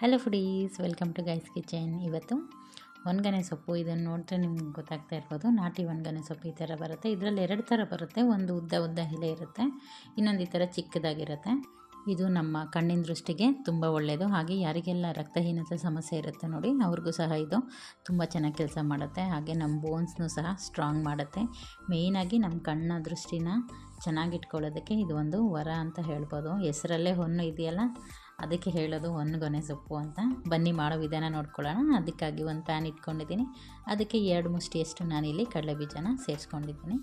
Hello foodies welcome to guys kitchen ಇವತ್ತು ಒಣಗನೆ ಸೊಪ್ಪು. ಇದನ್ನು ನೋಡಿದ್ರೆ ನಿಮ್ಗೆ ಗೊತ್ತಾಗ್ತಾ ಇರ್ಬೋದು, ನಾಟಿ ಒಣಗನೆ ಸೊಪ್ಪು ಈ ಥರ ಬರುತ್ತೆ. ಇದರಲ್ಲಿ ಎರಡು ಥರ ಬರುತ್ತೆ. ಒಂದು ಉದ್ದ ಉದ್ದ ಎಲೆ ಇರುತ್ತೆ, ಇನ್ನೊಂದು ಈ ಥರ ಚಿಕ್ಕದಾಗಿರುತ್ತೆ. ಇದು ನಮ್ಮ ಕಣ್ಣಿನ ದೃಷ್ಟಿಗೆ ತುಂಬ ಒಳ್ಳೆಯದು ಹಾಗೆ ಯಾರಿಗೆಲ್ಲ ರಕ್ತಹೀನತೆ ಸಮಸ್ಯೆ ಇರುತ್ತೆ ನೋಡಿ, ಅವ್ರಿಗೂ ಸಹ ಇದು ತುಂಬ ಚೆನ್ನಾಗಿ ಕೆಲಸ ಮಾಡುತ್ತೆ. ಹಾಗೆ ನಮ್ಮ ಬೋನ್ಸ್ನೂ ಸಹ ಸ್ಟ್ರಾಂಗ್ ಮಾಡುತ್ತೆ. ಮೇಯ್ನಾಗಿ ನಮ್ಮ ಕಣ್ಣ ದೃಷ್ಟಿನ ಚೆನ್ನಾಗಿಟ್ಕೊಳ್ಳೋದಕ್ಕೆ ಇದು ಒಂದು ವರ ಅಂತ ಹೇಳ್ಬೋದು. ಹೆಸರಲ್ಲೇ ಹೊನ್ನು ಇದೆಯಲ್ಲ ಅದಕ್ಕೆ ಹೇಳೋದು ಒಂದು ಗೊನೆ ಸೊಪ್ಪು ಅಂತ. ಬನ್ನಿ ಮಾಡೋ ವಿಧಾನ ನೋಡ್ಕೊಳ್ಳೋಣ. ಅದಕ್ಕಾಗಿ ಒಂದು ಪ್ಯಾನ್ ಇಟ್ಕೊಂಡಿದ್ದೀನಿ. ಅದಕ್ಕೆ ಎರಡು ಮುಷ್ಟಿಯಷ್ಟು ನಾನಿಲ್ಲಿ ಕಡಲೆ ಬೀಜನ ಸೇರಿಸ್ಕೊಂಡಿದ್ದೀನಿ.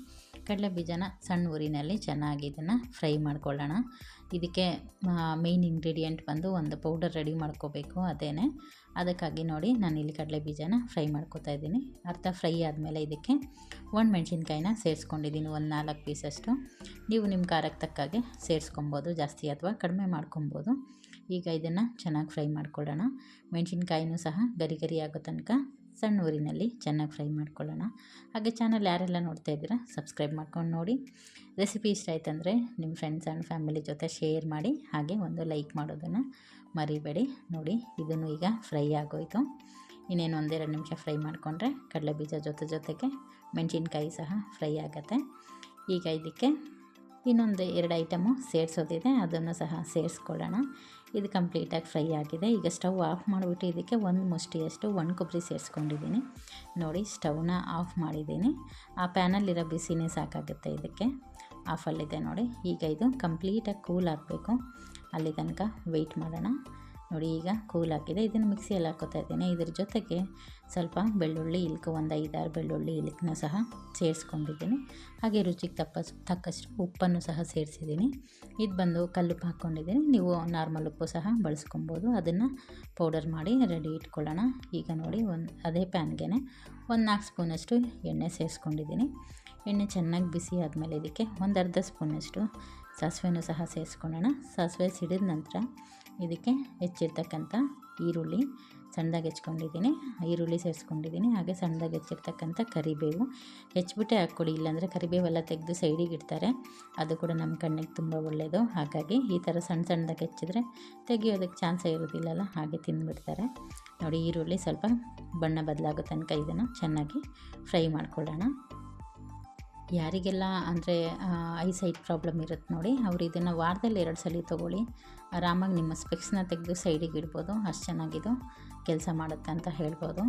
ಕಡಲೆ ಬೀಜನ ಸಣ್ಣ ಊರಿನಲ್ಲಿ ಚೆನ್ನಾಗಿ ಇದನ್ನು ಫ್ರೈ ಮಾಡ್ಕೊಳ್ಳೋಣ. ಇದಕ್ಕೆ ಮೇಯ್ನ್ ಇಂಗ್ರೀಡಿಯೆಂಟ್ ಬಂದು ಒಂದು ಪೌಡರ್ ರೆಡಿ ಮಾಡ್ಕೋಬೇಕು ಅದೇನೆ. ಅದಕ್ಕಾಗಿ ನೋಡಿ ನಾನು ಇಲ್ಲಿ ಕಡಲೆ ಬೀಜನ ಫ್ರೈ ಮಾಡ್ಕೋತಾ ಇದ್ದೀನಿ. ಅರ್ಧ ಫ್ರೈ ಆದಮೇಲೆ ಇದಕ್ಕೆ ಒಂದು ಮೆಣಸಿನ್ಕಾಯಿನ ಸೇರಿಸ್ಕೊಂಡಿದ್ದೀನಿ. ಒಂದು ನಾಲ್ಕು ಪೀಸಷ್ಟು. ನೀವು ನಿಮ್ಮ ಖಾರಕ್ಕೆ ತಕ್ಕಾಗೆ ಸೇರಿಸ್ಕೊಬೋದು ಜಾಸ್ತಿ ಅಥವಾ ಕಡಿಮೆ ಮಾಡ್ಕೊಬೋದು. ಈಗ ಇದನ್ನು ಚೆನ್ನಾಗಿ ಫ್ರೈ ಮಾಡ್ಕೊಳ್ಳೋಣ. ಮೆಣಸಿನ್ಕಾಯಿನೂ ಸಹ ಗರಿ ಗರಿ ಆಗೋ ತನಕ ಸಣ್ಣ ಊರಿನಲ್ಲಿ ಚೆನ್ನಾಗಿ ಫ್ರೈ ಮಾಡ್ಕೊಳ್ಳೋಣ. ಹಾಗೆ ಚಾನಲ್ ಯಾರೆಲ್ಲ ನೋಡ್ತಾ ಇದ್ದೀರಾ, ಸಬ್ಸ್ಕ್ರೈಬ್ ಮಾಡ್ಕೊಂಡು ನೋಡಿ. ರೆಸಿಪಿ ಇಷ್ಟ ಆಯ್ತಂದರೆ ನಿಮ್ಮ ಫ್ರೆಂಡ್ಸ್ ಆ್ಯಂಡ್ ಫ್ಯಾಮಿಲಿ ಜೊತೆ ಶೇರ್ ಮಾಡಿ, ಹಾಗೆ ಒಂದು ಲೈಕ್ ಮಾಡೋದನ್ನು ಮರಿಬೇಡಿ. ನೋಡಿ, ಇದನ್ನು ಈಗ ಫ್ರೈ ಆಗೋಯಿತು. ಇನ್ನೇನು ಒಂದೆರಡು ನಿಮಿಷ ಫ್ರೈ ಮಾಡಿಕೊಂಡ್ರೆ ಕಡಲೆ ಬೀಜ ಜೊತೆ ಜೊತೆಗೆ ಮೆಣಸಿನ್ಕಾಯಿ ಸಹ ಫ್ರೈ ಆಗುತ್ತೆ. ಈಗ ಇದಕ್ಕೆ ಇನ್ನೊಂದು ಎರಡು ಐಟಮು ಸೇರಿಸೋದಿದೆ, ಅದನ್ನು ಸಹ ಸೇರಿಸ್ಕೊಳ್ಳೋಣ. ಇದು ಕಂಪ್ಲೀಟಾಗಿ ಫ್ರೈ ಆಗಿದೆ. ಈಗ ಸ್ಟವ್ ಆಫ್ ಮಾಡಿಬಿಟ್ಟು ಇದಕ್ಕೆ ಒಂದು ಮುಷ್ಟಿಯಷ್ಟು ಒಣ ಕೊಬ್ಬರಿ ಸೇರಿಸ್ಕೊಂಡಿದ್ದೀನಿ. ನೋಡಿ, ಸ್ಟವ್ನ ಆಫ್ ಮಾಡಿದ್ದೀನಿ. ಆ ಪ್ಯಾನಲ್ಲಿರೋ ಬಿಸಿನೇ ಸಾಕಾಗುತ್ತೆ ಇದಕ್ಕೆ. ಆಫಲ್ಲಿದೆ ನೋಡಿ. ಈಗ ಇದು ಕಂಪ್ಲೀಟಾಗಿ ಕೂಲ್ ಆಗಬೇಕು. ಅಲ್ಲಿ ತನಕ ವೆಯ್ಟ್ ಮಾಡೋಣ. ನೋಡಿ ಈಗ ಕೂಲ್ ಹಾಕಿದೆ ಇದನ್ನು ಮಿಕ್ಸಿಯಲ್ಲಿ ಹಾಕೋತಾ ಇದ್ದೇನೆ. ಇದ್ರ ಜೊತೆಗೆ ಸ್ವಲ್ಪ ಬೆಳ್ಳುಳ್ಳಿ ಇಲ್ಕು ಒಂದು ಐದಾರು ಬೆಳ್ಳುಳ್ಳಿ ಇಲ್ಕನ್ನ ಸಹ ಸೇರಿಸ್ಕೊಂಡಿದ್ದೀನಿ. ಹಾಗೆ ರುಚಿಗೆ ತಪ್ಪ ತಕ್ಕಷ್ಟು ಉಪ್ಪನ್ನು ಸಹ ಸೇರಿಸಿದ್ದೀನಿ. ಇದು ಬಂದು ಕಲ್ಲುಪ್ಪು ಹಾಕ್ಕೊಂಡಿದ್ದೀನಿ ನೀವು ನಾರ್ಮಲ್ ಉಪ್ಪು ಸಹ ಬಳಸ್ಕೊಬೋದು. ಅದನ್ನು ಪೌಡರ್ ಮಾಡಿ ರೆಡಿ ಇಟ್ಕೊಳ್ಳೋಣ. ಈಗ ನೋಡಿ ಒಂದು, ಅದೇ ಪ್ಯಾನ್ಗೆ ಒಂದು ನಾಲ್ಕು ಸ್ಪೂನಷ್ಟು ಎಣ್ಣೆ ಸೇರಿಸ್ಕೊಂಡಿದ್ದೀನಿ. ಎಣ್ಣೆ ಚೆನ್ನಾಗಿ ಬಿಸಿ ಆದಮೇಲೆ ಇದಕ್ಕೆ ಒಂದು ಅರ್ಧ ಸ್ಪೂನಷ್ಟು ಸಾಸಿವೆನೂ ಸಹ ಸೇರಿಸ್ಕೊಳ್ಳೋಣ. ಸಾಸಿವೆ ಸಿಡಿದ ನಂತರ ಇದಕ್ಕೆ ಹೆಚ್ಚಿರ್ತಕ್ಕಂಥ ಈರುಳ್ಳಿ ಸಣ್ಣದಾಗಿ ಹೆಚ್ಕೊಂಡಿದ್ದೀನಿ ಈರುಳ್ಳಿ ಸೇರಿಸ್ಕೊಂಡಿದ್ದೀನಿ. ಹಾಗೆ ಸಣ್ಣದಾಗಿ ಹೆಚ್ಚಿರ್ತಕ್ಕಂಥ ಕರಿಬೇವು. ಹೆಚ್ಚಿಬಿಟ್ಟೆ ಹಾಕ್ಕೊಡಿ, ಇಲ್ಲಾಂದರೆ ಕರಿಬೇವೆಲ್ಲ ತೆಗೆದು ಸೈಡಿಗೆ ಇಡ್ತಾರೆ. ಅದು ಕೂಡ ನಮ್ಮ ಕಣ್ಣಿಗೆ ತುಂಬ ಒಳ್ಳೆಯದು. ಹಾಗಾಗಿ ಈ ಥರ ಸಣ್ಣ ಸಣ್ಣದಾಗಿ ಹೆಚ್ಚಿದ್ರೆ ತೆಗಿಯೋದಕ್ಕೆ ಚಾನ್ಸೇ ಇರೋದಿಲ್ಲಲ್ಲ ಹಾಗೆ ತಿಂದುಬಿಡ್ತಾರೆ. ನೋಡಿ, ಈರುಳ್ಳಿ ಸ್ವಲ್ಪ ಬಣ್ಣ ಬದಲಾಗೋ ತನಕ ಇದನ್ನು ಚೆನ್ನಾಗಿ ಫ್ರೈ ಮಾಡ್ಕೊಳ್ಳೋಣ. ಯಾರಿಗೆಲ್ಲ ಅಂದರೆ ಐ ಸೈಟ್ ಪ್ರಾಬ್ಲಮ್ ಇರುತ್ತೆ ನೋಡಿ, ಅವರು ಇದನ್ನು ವಾರದಲ್ಲಿ ಎರಡು ಸಲ ತೊಗೊಳ್ಳಿ. ಆರಾಮಾಗಿ ನಿಮ್ಮ ಸ್ಪೆಕ್ಸ್ನ ತೆಗೆದು ಸೈಡಿಗೆ ಇಡ್ಬೋದು. ಅಷ್ಟು ಚೆನ್ನಾಗಿದು ಕೆಲಸ ಮಾಡುತ್ತೆ ಅಂತ ಹೇಳ್ಬೋದು.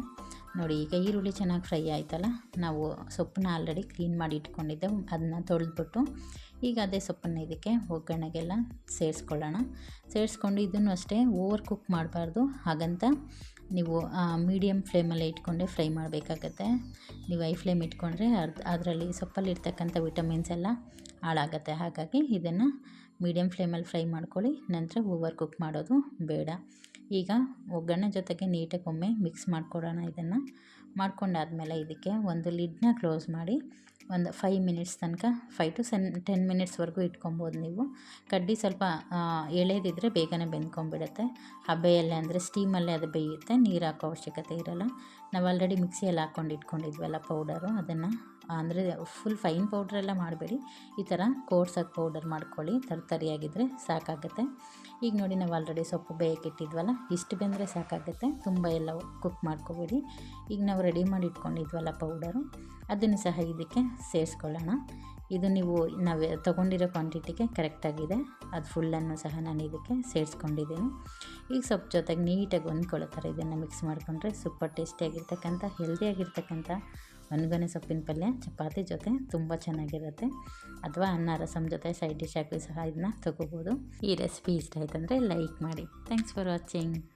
ನೋಡಿ, ಈಗ ಈರುಳ್ಳಿ ಚೆನ್ನಾಗಿ ಫ್ರೈ ಆಯ್ತಲ್ಲ, ನಾವು ಸೊಪ್ಪನ್ನ ಆಲ್ರೆಡಿ ಕ್ಲೀನ್ ಮಾಡಿ ಇಟ್ಕೊಂಡಿದ್ದೆ ಅದನ್ನ ತೊಳೆದ್ಬಿಟ್ಟು ಈಗ ಅದೇ ಸೊಪ್ಪನ್ನು ಇದಕ್ಕೆ ಒಗ್ಗರಣೆಗೆಲ್ಲ ಸೇರಿಸ್ಕೊಳ್ಳೋಣ. ಸೇರಿಸ್ಕೊಂಡು ಇದನ್ನು ಅಷ್ಟೇ ಓವರ್ ಕುಕ್ ಮಾಡಬಾರ್ದು. ಹಾಗಂತ ನೀವು ಮೀಡಿಯಮ್ ಫ್ಲೇಮಲ್ಲೇ ಇಟ್ಕೊಂಡೆ ಫ್ರೈ ಮಾಡಬೇಕಾಗತ್ತೆ. ನೀವು ಐ ಫ್ಲೇಮ್ ಇಟ್ಕೊಂಡ್ರೆ ಅರ್ಧ, ಅದರಲ್ಲಿ ಸೊಪ್ಪಲ್ಲಿರ್ತಕ್ಕಂಥ ವಿಟಮಿನ್ಸ್ ಎಲ್ಲ ಹಾಳಾಗತ್ತೆ. ಹಾಗಾಗಿ ಇದನ್ನು ಮೀಡಿಯಮ್ ಫ್ಲೇಮಲ್ಲಿ ಫ್ರೈ ಮಾಡ್ಕೊಳ್ಳಿ. ನಂತರ ಓವರ್ ಕುಕ್ ಮಾಡೋದು ಬೇಡ. ಈಗ ಒಗ್ಗರಣೆ ಜೊತೆಗೆ ನೀಟಾಗಿ ಒಮ್ಮೆ ಮಿಕ್ಸ್ ಮಾಡ್ಕೊಡೋಣ ಇದನ್ನು. ಮಾಡ್ಕೊಂಡಾದಮೇಲೆ ಇದಕ್ಕೆ ಒಂದು ಲಿಡ್ನ ಕ್ಲೋಸ್ ಮಾಡಿ ಒಂದು ಫೈವ್ ಮಿನಿಟ್ಸ್ ತನಕ ಫೈವ್ ಟು ಸೆನ್ ಟೆನ್ ಮಿನಿಟ್ಸ್ವರೆಗೂ ಇಟ್ಕೊಬೋದು ನೀವು. ಕಡ್ಡಿ ಸ್ವಲ್ಪ ಎಳೆದಿದ್ದರೆ ಬೇಗನೆ ಬೆಂದ್ಕೊಂಬಿಡುತ್ತೆ ಹಬೆಯಲ್ಲೇ ಅಂದರೆ ಸ್ಟೀಮಲ್ಲೇ ಅದು ಬೇಯುತ್ತೆ. ನೀರು ಹಾಕೋ ಅವಶ್ಯಕತೆ ಇರೋಲ್ಲ. ನಾವು ಆಲ್ರೆಡಿ ಮಿಕ್ಸಿಯಲ್ಲಿ ಹಾಕ್ಕೊಂಡು ಇಟ್ಕೊಂಡಿದ್ವಲ್ಲ ಪೌಡರು ಅದನ್ನು ಅಂದರೆ ಫುಲ್ ಫೈನ್ ಪೌಡ್ರೆಲ್ಲ ಮಾಡಬೇಡಿ. ಈ ಥರ ಕೋರ್ಸಾಗಿ ಪೌಡರ್ ಮಾಡ್ಕೊಳ್ಳಿ. ತರ್ತರಿಯಾಗಿದ್ದರೆ ಸಾಕಾಗುತ್ತೆ. ಈಗ ನೋಡಿ ನಾವು ಆಲ್ರೆಡಿ ಸೊಪ್ಪು ಬೇಯಕ್ಕಿಟ್ಟಿದ್ವಲ್ಲ ಇಷ್ಟು ಬೆಂದರೆ ಸಾಕಾಗುತ್ತೆ. ತುಂಬ ಎಲ್ಲ ಕುಕ್ ಮಾಡ್ಕೋಬೇಡಿ. ಈಗ ನಾವು ರೆಡಿ ಮಾಡಿ ಇಟ್ಕೊಂಡಿದ್ವಲ್ಲ ಪೌಡರು ಅದನ್ನು ಸಹ ಇದಕ್ಕೆ ಸೇರಿಸ್ಕೊಳ್ಳೋಣ. ಇದು ನೀವು, ನಾವು ತೊಗೊಂಡಿರೋ ಕ್ವಾಂಟಿಟಿಗೆ ಕರೆಕ್ಟಾಗಿದೆ ಅದು ಫುಲ್ಲನ್ನು ಸಹ ನಾನು ಇದಕ್ಕೆ ಸೇರಿಸ್ಕೊಂಡಿದ್ದೀನಿ. ಈಗ ಸೊಪ್ಪು ಜೊತೆಗೆ ನೀಟಾಗಿ ಹೊಂದ್ಕೊಳ್ಳೋ ಥರ ಇದನ್ನು ಮಿಕ್ಸ್ ಮಾಡಿಕೊಂಡ್ರೆ ಸೂಪರ್ ಟೇಸ್ಟಿಯಾಗಿರ್ತಕ್ಕಂಥ ಹೆಲ್ದಿಯಾಗಿರ್ತಕ್ಕಂಥ ಒಣಗೊನೆ ಸೊಪ್ಪಿನ ಪಲ್ಯ, ಚಪಾತಿ ಜೊತೆ ತುಂಬ ಚೆನ್ನಾಗಿರುತ್ತೆ. ಅಥವಾ ಅನ್ನ ರಸಮ್ ಜೊತೆ ಸೈಡ್ ಡಿಶ್ ಆಗಿ ಸಹ ಇದನ್ನ ತಗೋಬೋದು. ಈ ರೆಸಿಪಿ ಇಷ್ಟ ಆಯ್ತಂದರೆ ಲೈಕ್ ಮಾಡಿ. Thanks for watching